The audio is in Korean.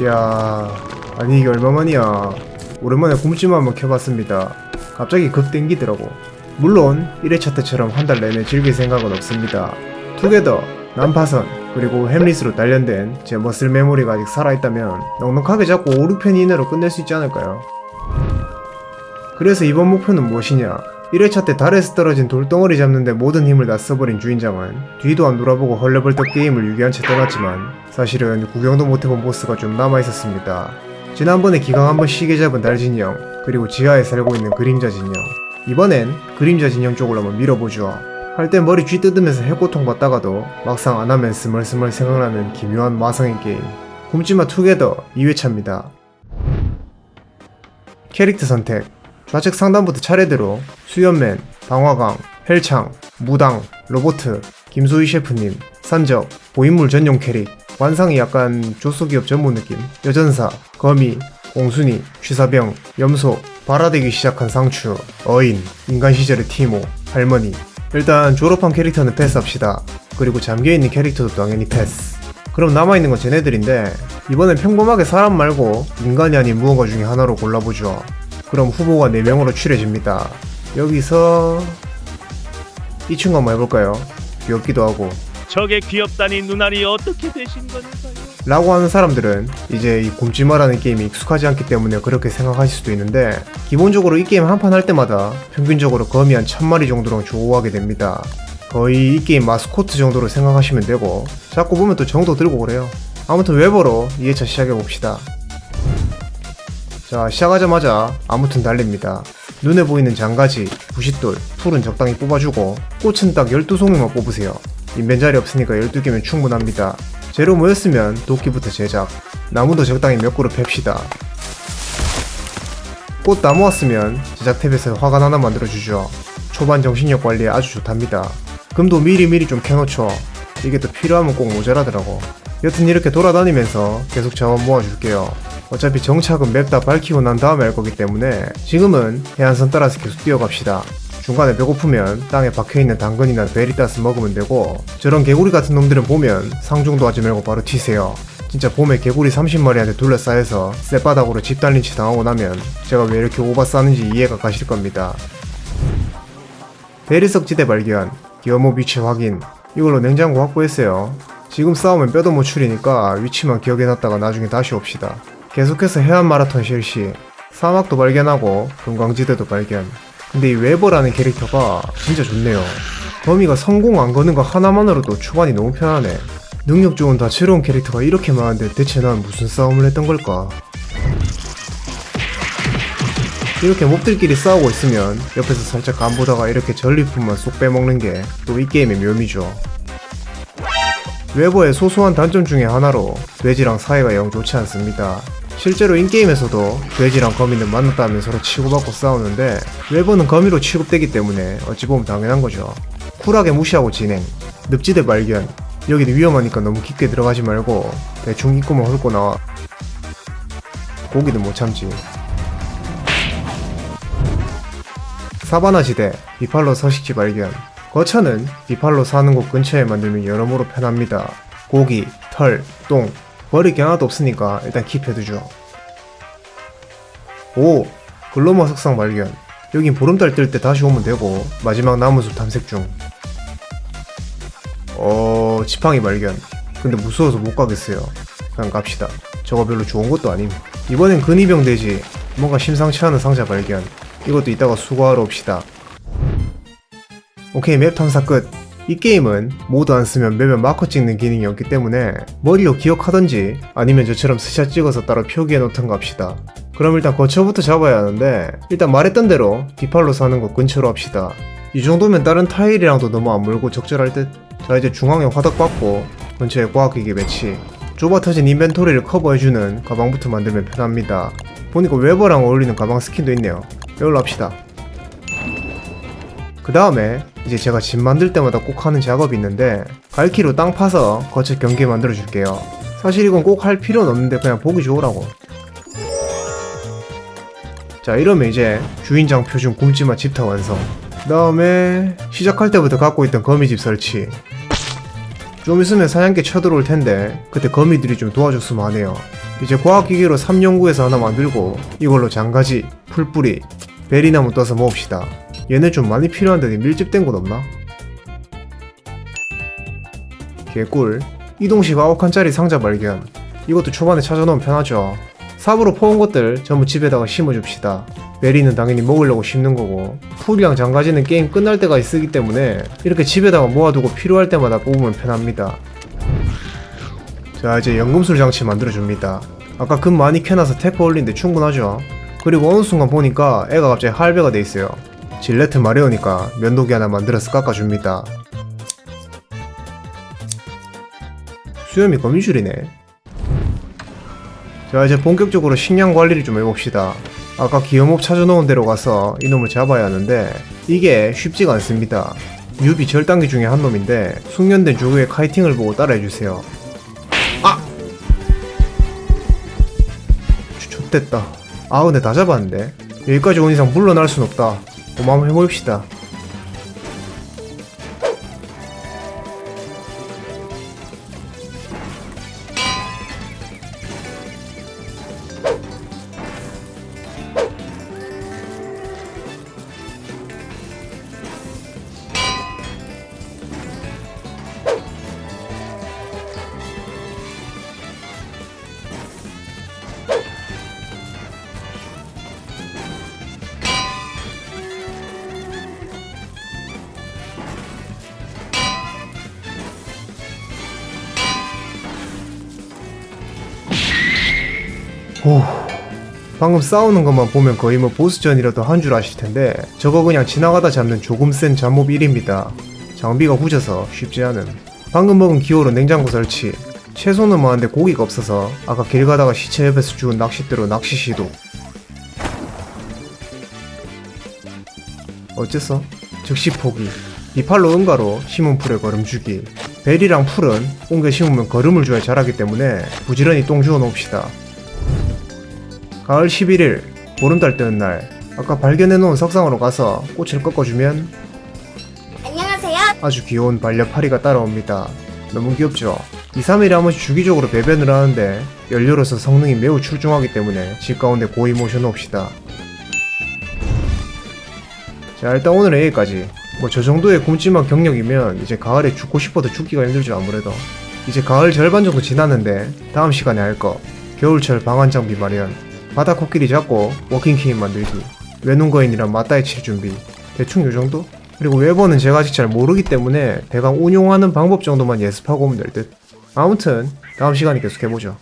이야 아니 이게 얼마만이야. 오랜만에 굶찜 한번 켜봤습니다. 갑자기 급 땡기더라고. 물론 1회차 때처럼 한 달 내내 즐길 생각은 없습니다. 투게더, 난파선, 그리고 햄릿으로 단련된 제 머슬 메모리가 아직 살아있다면 넉넉하게 잡고 5, 6편 이내로 끝낼 수 있지 않을까요? 그래서 이번 목표는 무엇이냐 1회차 때 달에서 떨어진 돌덩어리 잡는데 모든 힘을 다 써버린 주인장은 뒤도 안 돌아보고 헐레벌떡 게임을 유기한 채 떠났지만 사실은 구경도 못해본 보스가 좀 남아있었습니다. 지난번에 기강 한번 쉬게 잡은 달 진영 그리고 지하에 살고 있는 그림자 진영 이번엔 그림자 진영 쪽으로 한번 밀어보죠. 할 때 머리 쥐 뜯으면서 해고통 받다가도 막상 안 하면 스멀스멀 생각나는 기묘한 마성의 게임 굶지마 투게더 2회차입니다. 캐릭터 선택 좌측 상단부터 차례대로 수연맨, 방화강, 헬창, 무당, 로보트, 김소희 셰프님, 산적, 고인물 전용 캐릭, 완상이 약간 조소기업 전문 느낌, 여전사, 거미, 공순이, 취사병, 염소, 발아되기 시작한 상추, 어인, 인간 시절의 티모, 할머니. 일단 졸업한 캐릭터는 패스합시다. 그리고 잠겨있는 캐릭터도 당연히 패스. 그럼 남아있는 건 쟤네들인데 이번엔 평범하게 사람 말고 인간이 아닌 무언가 중에 하나로 골라보죠. 그럼 후보가 4명으로 추려집니다. 여기서 이 친구 한번 해볼까요? 귀엽기도 하고 저게 귀엽다니 눈알이 어떻게 되신 건가요? 라고 하는 사람들은 이제 이 곰지마라는 게임이 익숙하지 않기 때문에 그렇게 생각하실 수도 있는데 기본적으로 이 게임 한 판 할 때마다 평균적으로 거미 한 천마리 정도랑 조우하게 됩니다. 거의 이 게임 마스코트 정도로 생각하시면 되고 자꾸 보면 또 정도 들고 그래요. 아무튼 웨버로 2회차 시작해봅시다. 자 시작하자마자 아무튼 달립니다. 눈에 보이는 장가지, 부싯돌, 풀은 적당히 뽑아주고 꽃은 딱 12송이만 뽑으세요. 인벤 자리 없으니까 12개면 충분합니다. 재료 모였으면 도끼부터 제작, 나무도 적당히 몇 그루 팹시다. 꽃 다 모았으면 제작 탭에서 화관 하나 만들어주죠. 초반 정신력 관리에 아주 좋답니다. 금도 미리미리 좀 캐놓죠. 이게 또 필요하면 꼭 모자라더라고. 여튼 이렇게 돌아다니면서 계속 자원 모아줄게요. 어차피 정착은 맵 다 밝히고 난 다음에 할 거기 때문에 지금은 해안선 따라서 계속 뛰어갑시다. 중간에 배고프면 땅에 박혀있는 당근이나 베리따스 먹으면 되고 저런 개구리 같은 놈들은 보면 상중도 하지 말고 바로 튀세요. 진짜 봄에 개구리 30마리한테 둘러싸여서 쌔바닥으로 집 달린 채 당하고 나면 제가 왜 이렇게 오바 싸는지 이해가 가실 겁니다. 대리석 지대 발견, 기어모 위치 확인, 이걸로 냉장고 확보했어요. 지금 싸우면 뼈도 못 추리니까 위치만 기억해놨다가 나중에 다시 옵시다. 계속해서 해안 마라톤 실시, 사막도 발견하고 금광지대도 발견. 근데 이 웨버라는 캐릭터가 진짜 좋네요. 범위가 성공 안 거는 거 하나만으로도 초반이 너무 편하네. 능력 좋은 다채로운 캐릭터가 이렇게 많은데 대체 난 무슨 싸움을 했던 걸까? 이렇게 몹들끼리 싸우고 있으면 옆에서 살짝 간보다가 이렇게 전리품만 쏙 빼먹는 게 또 이 게임의 묘미죠. 웨버의 소소한 단점 중에 하나로 돼지랑 사이가 영 좋지 않습니다. 실제로 인게임에서도 돼지랑 거미는 만났다면 서로 치고받고 싸우는데 웨버는 거미로 취급되기 때문에 어찌 보면 당연한 거죠. 쿨하게 무시하고 진행, 늪지대 발견, 여기는 위험하니까 너무 깊게 들어가지 말고 대충 입구만 훑고 나와. 고기도 못 참지. 사바나 지대, 비팔로 서식지 발견. 거처는 비팔로 사는 곳 근처에 만들면 여러모로 편합니다. 고기, 털, 똥, 버릴 게 하나도 없으니까 일단 킵해두죠. 오! 글로머 석상 발견. 여긴 보름달 뜰 때 다시 오면 되고 마지막 나무숲 탐색 중. 어... 지팡이 발견. 근데 무서워서 못 가겠어요. 그냥 갑시다. 저거 별로 좋은 것도 아님. 이번엔 근위병 돼지. 뭔가 심상치 않은 상자 발견. 이것도 이따가 수거하러 옵시다. 오케이 맵 탐사 끝. 이 게임은 모두 안 쓰면 맵에 마커 찍는 기능이 없기 때문에 머리로 기억하던지 아니면 저처럼 스샷 찍어서 따로 표기해 놓던가 합시다. 그럼 일단 거처부터 잡아야 하는데 일단 말했던 대로 비팔로 사는 곳 근처로 합시다. 이 정도면 다른 타일이랑도 너무 안 물고 적절할 듯. 자 이제 중앙에 화덕 받고 근처에 과학기기 배치. 좁아 터진 인벤토리를 커버해주는 가방부터 만들면 편합니다. 보니까 웨버랑 어울리는 가방 스킨도 있네요. 이걸로 합시다. 그 다음에 이제 제가 집 만들 때마다 꼭 하는 작업이 있는데 갈키로 땅 파서 거쳐 경계 만들어 줄게요. 사실 이건 꼭 할 필요는 없는데 그냥 보기 좋으라고. 자 이러면 이제 주인장 표준 굶지마 집터 완성. 그 다음에 시작할 때부터 갖고 있던 거미집 설치. 좀 있으면 사냥개 쳐들어올 텐데 그때 거미들이 좀 도와줬으면 하네요. 이제 과학기계로 3연구에서 하나 만들고 이걸로 장가지, 풀뿌리, 베리나무 떠서 모읍시다. 얘네 좀 많이 필요한데 밀집된 곳 없나? 개꿀. 이동식 9칸짜리 상자 발견. 이것도 초반에 찾아놓으면 편하죠. 삽으로 퍼온 것들 전부 집에다가 심어줍시다. 베리는 당연히 먹으려고 심는 거고. 풀이랑 장가지는 게임 끝날 때까지 쓰기 때문에 이렇게 집에다가 모아두고 필요할 때마다 뽑으면 편합니다. 자 이제 연금술 장치 만들어줍니다. 아까 금 많이 캐놔서 테크 올린데 충분하죠? 그리고 어느 순간 보니까 애가 갑자기 할배가 돼 있어요 질레트 마려우니까 면도기 하나 만들어서 깎아줍니다 수염이 거미줄이네. 자 이제 본격적으로 식량 관리를 좀 해봅시다. 아까 기어몹 찾아놓은 데로 가서 이놈을 잡아야 하는데 이게 쉽지가 않습니다. 유비 절단기 중에 한 놈인데 숙련된 조교의 카이팅을 보고 따라해주세요. 아! 좋됐다. 아 근데 다 잡았는데 여기까지 온 이상 물러날 순 없다. 한번 해봅시다. 오, 방금 싸우는 것만 보면 거의 뭐 보스전이라도 한 줄 아실 텐데 저거 그냥 지나가다 잡는 조금 센 잡몹 1입니다. 장비가 후져서 쉽지 않은. 방금 먹은 기호로 냉장고 설치. 채소는 많은데 고기가 없어서 아까 길 가다가 시체 옆에서 죽은 낚싯대로 낚시 시도. 어째서? 즉시 포기. 이팔로 응가로 심은 풀에 걸음 주기. 벨이랑 풀은 옮겨 심으면 걸음을 줘야 자라기 때문에 부지런히 똥 주워 놓읍시다. 가을 11일 보름달 뜨는 날 아까 발견해놓은 석상으로 가서 꽃을 꺾어주면 안녕하세요. 아주 귀여운 반려파리가 따라옵니다. 너무 귀엽죠? 2, 3일에 한 번씩 주기적으로 배변을 하는데 연료로서 성능이 매우 출중하기 때문에 집 가운데 고이 모셔놓읍시다. 자 일단 오늘은 여기까지 뭐 저 정도의 굶지만 경력이면 이제 가을에 죽고 싶어도 죽기가 힘들죠 아무래도 이제 가을 절반 정도 지났는데 다음 시간에 할 거 겨울철 방한 장비 마련 바다 코끼리 잡고 워킹케인 만들기 외눈거인이랑 맞다이 칠 준비 대충 요 정도? 그리고 웨버는 제가 아직 잘 모르기 때문에 대강 운용하는 방법 정도만 예습하고 오면 될 듯. 아무튼 다음 시간에 계속 해보죠.